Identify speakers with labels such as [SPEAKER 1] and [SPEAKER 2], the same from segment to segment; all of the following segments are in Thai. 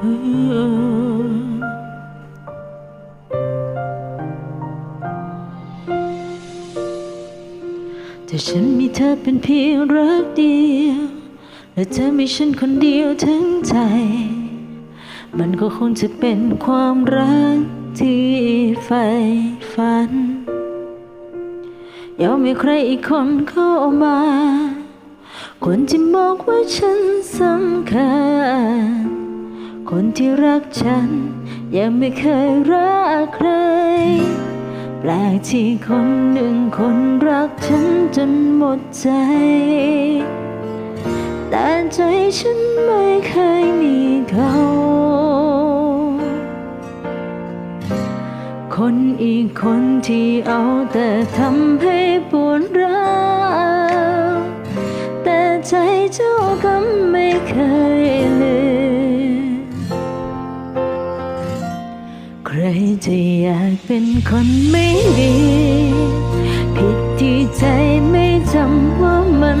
[SPEAKER 1] แต่ฉันมีเธอเป็นเพียงรักเดียว และเธอมีฉันคนเดียวทั้งใจ มันก็คงจะเป็นความรักที่ใฝ่ฝันยอมมีใครอีกคนเข้ามา คนที่บอกว่าฉันสำคัญ คนที่รักฉัน ยังไม่เคยรักใคร แปลกที่คนหนึ่งคนรักฉันจนหมดใจ แต่ใจฉันไม่เคยมีเขาคนอีกคนที่เอาแต่ทำให้ปวดร้าวแต่ใจเจ้าก็ไม่เคย ใครจะอยากเป็นคนไม่ดี ผิดที่ใจไม่จำว่ามัน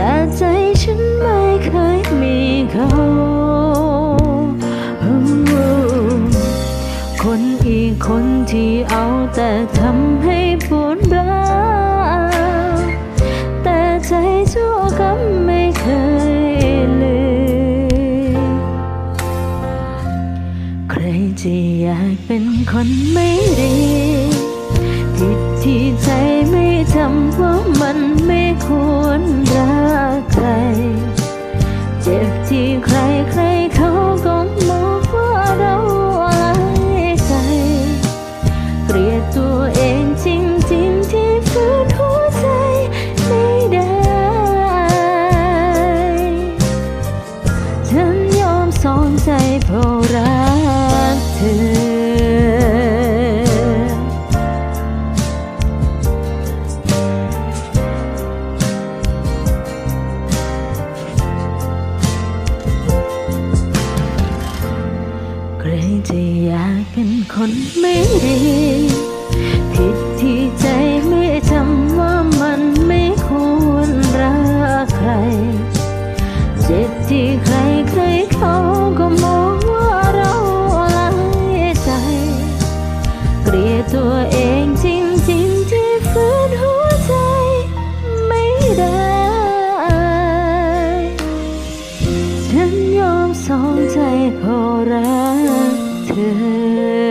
[SPEAKER 1] แต่ใจฉันไม่เคยมีเขาคนอีกคนที่เอาแต่ทำให้ปวดร้าวแต่ใจเจ้าก็ไม่เคยลืมใครจะอยากเป็นคนไม่ดีผิดที่ใจไม่ ใครจะอยากเป็นคนไม่ดี ผิดที่ใจ ฉั